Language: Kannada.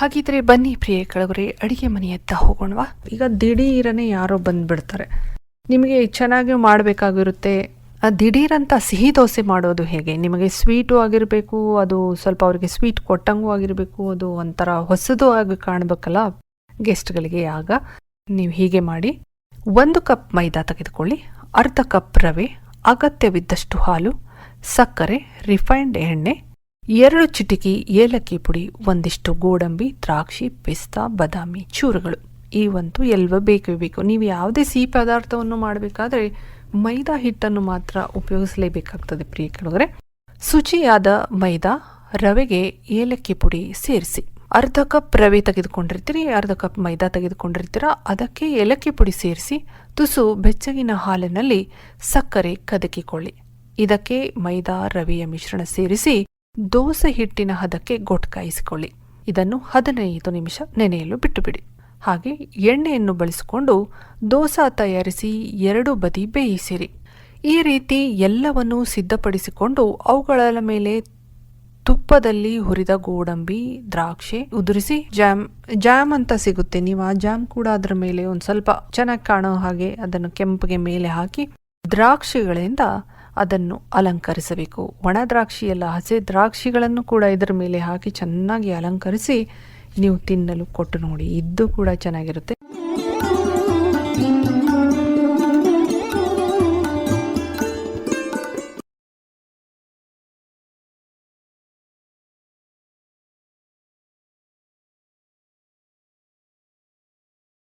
ಹಾಗಿದ್ರೆ ಬನ್ನಿ ಪ್ರಿಯ ಕೆಳಗರೆ, ಅಡಿಗೆ ಮನೆಯತ್ತ ಹೋಗೋಣವಾ? ಈಗ ದಿಢೀರನೆ ಯಾರೋ ಬಂದ್ಬಿಡ್ತಾರೆ. ನಿಮಗೆ ಚೆನ್ನಾಗಿ ಮಾಡಬೇಕಾಗಿರುತ್ತೆ. ಆ ದಿಢೀರಂತ ಸಿಹಿ ದೋಸೆ ಮಾಡೋದು ಹೇಗೆ? ನಿಮಗೆ ಸ್ವೀಟು ಆಗಿರಬೇಕು, ಅದು ಸ್ವಲ್ಪ ಅವರಿಗೆ ಸ್ವೀಟ್ ಕೊಟ್ಟಂಗೂ ಆಗಿರಬೇಕು, ಅದು ಒಂಥರ ಹೊಸದು ಆಗಿ ಕಾಣಬೇಕಲ್ಲ ಗೆಸ್ಟ್ಗಳಿಗೆ ಆಗ. ನೀವು ಹೀಗೆ ಮಾಡಿ, ಒಂದು ಕಪ್ ಮೈದಾ ತೆಗೆದುಕೊಳ್ಳಿ, ಅರ್ಧ ಕಪ್ ರವೆ, ಅಗತ್ಯವಿದ್ದಷ್ಟು ಹಾಲು, ಸಕ್ಕರೆ, ರಿಫೈನ್ಡ್ ಎಣ್ಣೆ ಎರಡು ಚಿಟಿಕಿ ಏಲಕ್ಕಿ ಪುಡಿ, ಒಂದಿಷ್ಟು ಗೋಡಂಬಿ, ದ್ರಾಕ್ಷಿ, ಪಿಸ್ತಾ, ಬಾದಾಮಿ ಚೂರುಗಳು. ಇವಂತೂ ಎಲ್ವ ಬೇಕೇ ಬೇಕು. ನೀವು ಯಾವುದೇ ಸಿಹಿ ಪದಾರ್ಥವನ್ನು ಮಾಡಬೇಕಾದ್ರೆ ಮೈದಾ ಹಿಟ್ಟನ್ನು ಮಾತ್ರ ಉಪಯೋಗಿಸಲೇಬೇಕಾಗ್ತದೆ ಪ್ರಿಯ ಕೆಳಗರೆ. ಶುಚಿಯಾದ ಮೈದಾ, ರವೆಗೆ ಏಲಕ್ಕಿ ಪುಡಿ ಸೇರಿಸಿ. ಅರ್ಧ ಕಪ್ ರವೆ ತೆಗೆದುಕೊಂಡಿರ್ತೀರಿ, ಅರ್ಧ ಕಪ್ ಮೈದಾ ತೆಗೆದುಕೊಂಡಿರ್ತೀರ, ಅದಕ್ಕೆ ಏಲಕ್ಕಿ ಪುಡಿ ಸೇರಿಸಿ. ತುಸು ಬೆಚ್ಚಗಿನ ಹಾಲಿನಲ್ಲಿ ಸಕ್ಕರೆ ಕದಕಿಕೊಳ್ಳಿ. ಇದಕ್ಕೆ ಮೈದಾ, ರವೆಯ ಮಿಶ್ರಣ ಸೇರಿಸಿ ದೋಸೆ ಹಿಟ್ಟಿನ ಹದಕ್ಕೆ ಗೊಟ್ಕಾಯಿಸಿಕೊಳ್ಳಿ. ಇದನ್ನು ಹದಿನೈದು ನಿಮಿಷ ನೆನೆಯಲು ಬಿಟ್ಟುಬಿಡಿ. ಹಾಗೆ ಎಣ್ಣೆಯನ್ನು ಬಳಸಿಕೊಂಡು ದೋಸೆ ತಯಾರಿಸಿ ಎರಡು ಬದಿ ಬೇಯಿಸಿರಿ. ಈ ರೀತಿ ಎಲ್ಲವನ್ನೂ ಸಿದ್ಧಪಡಿಸಿಕೊಂಡು ಅವುಗಳ ಮೇಲೆ ತುಪ್ಪದಲ್ಲಿ ಹುರಿದ ಗೋಡಂಬಿ, ದ್ರಾಕ್ಷಿ ಉದುರಿಸಿ ಜಾಮ್ ಜಾಮ್ ಅಂತ ಸಿಗುತ್ತೆ. ನೀವು ಆ ಜಾಮ್ ಕೂಡ ಅದರ ಮೇಲೆ ಒಂದು ಸ್ವಲ್ಪ ಚೆನ್ನಾಗಿ ಕಾಣೋ ಹಾಗೆ ಅದನ್ನು ಕೆಂಪಿಗೆ ಮೇಲೆ ಹಾಕಿ ದ್ರಾಕ್ಷಿಗಳಿಂದ ಅದನ್ನು ಅಲಂಕರಿಸಬೇಕು. ಒಣ ದ್ರಾಕ್ಷಿ ಎಲ್ಲ ಹಸಿ ದ್ರಾಕ್ಷಿಗಳನ್ನು ಕೂಡ ಇದರ ಮೇಲೆ ಹಾಕಿ ಚೆನ್ನಾಗಿ ಅಲಂಕರಿಸಿ ನೀವು ತಿನ್ನಲು ಕೊಟ್ಟು ನೋಡಿ. ಇದ್ದು ಕೂಡ ಚೆನ್ನಾಗಿರುತ್ತೆ.